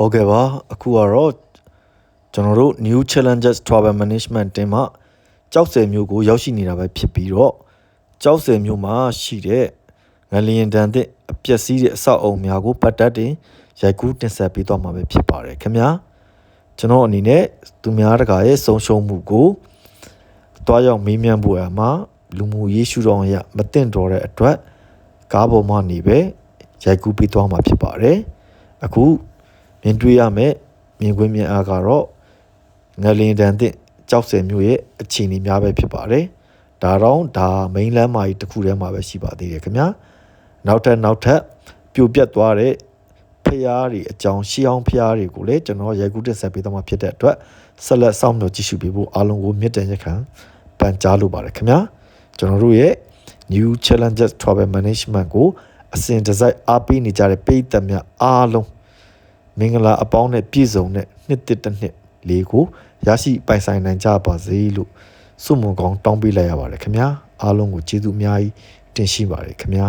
ဟုတ်ကဲ့ပါအခုကတော့ကျွန်တော်တို့ new challenges travel management တင်မှာကြောက်စယ်မျိုးကိုရောက်ရှိနေတာပဲဖြစ်ပြီးတော့ကြောက်စယ်မျိုးမှာရှိတဲ့ငလျင်တန်တဲ့အပျက်စီးတဲ့အဆောက်အအုံများကိုပတ်သက်တင်ရိုက်ကူးတင်ဆက်ပေးသွားမှာပဲဖြစ်ပါတယ်ခင်ဗျာကျွန်တော်အနေနဲ့သူများတကာရဲ့ဆုံးရှုံးမှုကိုတွားရောက်မေးမြန်းဖို့အမှာလူမှုရေးရှုထောင့်အရမတင်တော်တဲ့အတွက်ကားပေါ်မှာနေပဲရိုက်ကူးပေးသွားမှာဖြစ်ပါတယ်အခု မြင်တွေ့ရမယ့်မြင်ကွင်းမြင်အားကတော့ငလင်တန်တဲ့ကြောက်စင်မျိုးရဲ့အခြေအနေများပဲဖြစ်ပါတယ်။ဒါတော့ဒါမိန်လမ်းမာကြီးတစ်ခုထဲမှာပဲရှိပါသေးတယ်ခင်ဗျာ။နောက်ထပ်နောက်ထပ်ပြိုပြတ်သွားတဲ့ဖျားတွေအကြောင်းရှီအောင်ဖျားတွေကိုလည်းကျွန်တော်ရိုက်ကူးတက်ဆက်ပေးသွားမှာဖြစ်တဲ့အတွက်ဆက်လက်စောင့်မျှော်ကြည့်ရှုပေးဖို့အားလုံးကိုမြင့်တန်ရက်ခံပန်ကြားလိုပါတယ်ခင်ဗျာ။ကျွန်တော်တို့ရဲ့ new challenges travel management ကိုအစဉ်တစိုက်အားပေးနေကြတဲ့ပိတ်သက်များအားလုံး မင်္ဂလာအပေါင်းနဲ့ပြည့်စုံတဲ့နှစ်တစ်တစ်နှစ်လေးကိုရရှိပိုင်ဆိုင်နိုင်ကြပါစေလို့ဆုမွန်ကောင်းတောင်းပေးလိုက်ရပါတယ်ခင်ဗျာအားလုံးကိုကျေးဇူးအများကြီးတင်ရှိပါတယ်ခင်ဗျာ